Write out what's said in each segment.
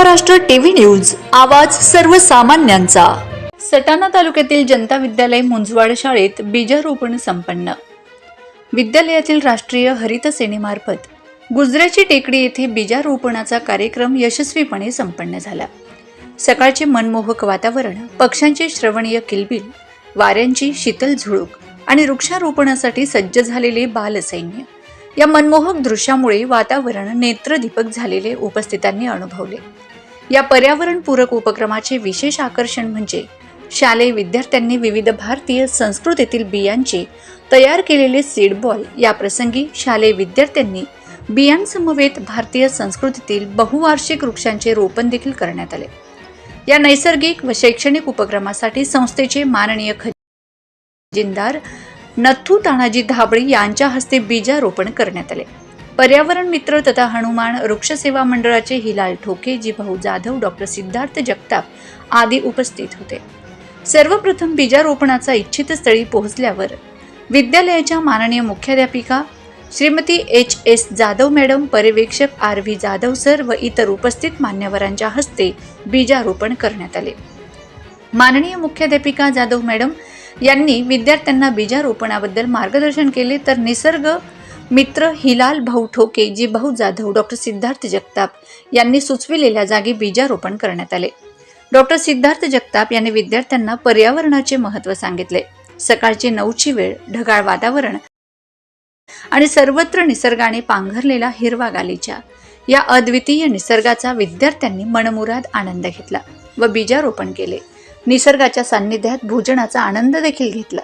Maharashtra TV news आवाज सर्वसामान्यांचा. सटाणा तालुक्यातील जनता विद्यालय मुंजवाड शाळेत बीजारोपण संपन्न. विद्यालयातील राष्ट्रीय हरित सेनेमार्फत गुजऱ्याची टेकडी येथे बीजारोपणाचा कार्यक्रम यशस्वीपणे संपन्न झाला. सकाळचे मनमोहक वातावरण पक्ष्यांचे श्रवणीय किलबिल वाऱ्यांची शीतल झुळूक आणि वृक्षारोपणासाठी सज्ज झालेले बालसैन्य या मनमोहक दृश्यामुळे वातावरण नेत्रदीपक झालेले उपस्थितांनी अनुभवले. या पर्यावरणपूरक उपक्रमाचे विशेष आकर्षण म्हणजे शालेय विद्यार्थ्यांनी विविध भारतीय संस्कृतीतील बियांचे तयार केलेले सीडबॉल या प्रसंगी शालेय विद्यार्थ्यांनी बियांसमवेत भारतीय संस्कृतीतील बहुवार्षिक वृक्षांचे रोपण देखील करण्यात आले. या नैसर्गिक व शैक्षणिक उपक्रमासाठी संस्थेचे माननीय खजिनदार नथू तानाजी धाबळे यांच्या हस्ते बीजारोपण करण्यात आले. पर्यावरण मित्र तथा हनुमान वृक्षसेवा मंडळाचे हिलाल ठोके जिभाऊ जाधव डॉक्टर सिद्धार्थ जगताप आदी उपस्थित होते. सर्वप्रथम बीजारोपणाचा इच्छित स्थळी पोहोचल्यावर विद्यालयाच्या माननीय मुख्याध्यापिका Shrimati H S Jadhav madam पर्यवेक्षक आर व्ही जाधव सर व इतर उपस्थित मान्यवरांच्या हस्ते बीजारोपण करण्यात आले. माननीय मुख्याध्यापिका जाधव मॅडम यांनी विद्यार्थ्यांना बीजारोपणाबद्दल मार्गदर्शन केले तर निसर्ग मित्र हिलाल भाऊ ठोके जी भाऊ जाधव डॉक्टर सिद्धार्थ जगताप यांनी सुचविलेल्या जागी बीजारोपण करण्यात आले. डॉक्टर सिद्धार्थ जगताप यांनी विद्यार्थ्यांना पर्यावरणाचे महत्त्व सांगितले. सकाळची नऊची वेळ ढगाळ वातावरण आणि सर्वत्र निसर्गाने पांघरलेला हिरवा गालीचा. या अद्वितीय निसर्गाचा विद्यार्थ्यांनी मनमुराद आनंद घेतला व बीजारोपण केले. निसर्गाच्या सान्निध्यात भोजनाचा आनंद देखील घेतला.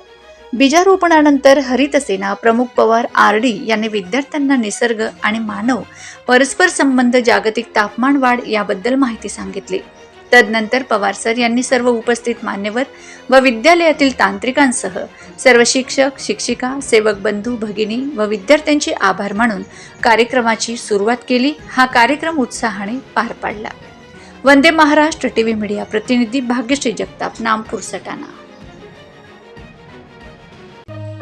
बीजारोपणानंतर हरितसेना प्रमुख पवार आर डी यांनी विद्यार्थ्यांना निसर्ग आणि मानव परस्पर संबंध जागतिक तापमान वाढ याबद्दल माहिती सांगितली. तदनंतर पवार सर यांनी सर्व उपस्थित मान्यवर व विद्यालयातील तांत्रिकांसह सर्व शिक्षक शिक्षिका सेवक बंधू भगिनी व विद्यार्थ्यांचे आभार मानून कार्यक्रमाची सुरुवात केली. हा कार्यक्रम उत्साहाने पार पाडला. वंदे महाराष्ट्र टीव्ही मीडिया प्रतिनिधी भाग्यश्री जगताप नामपूर सटाणा.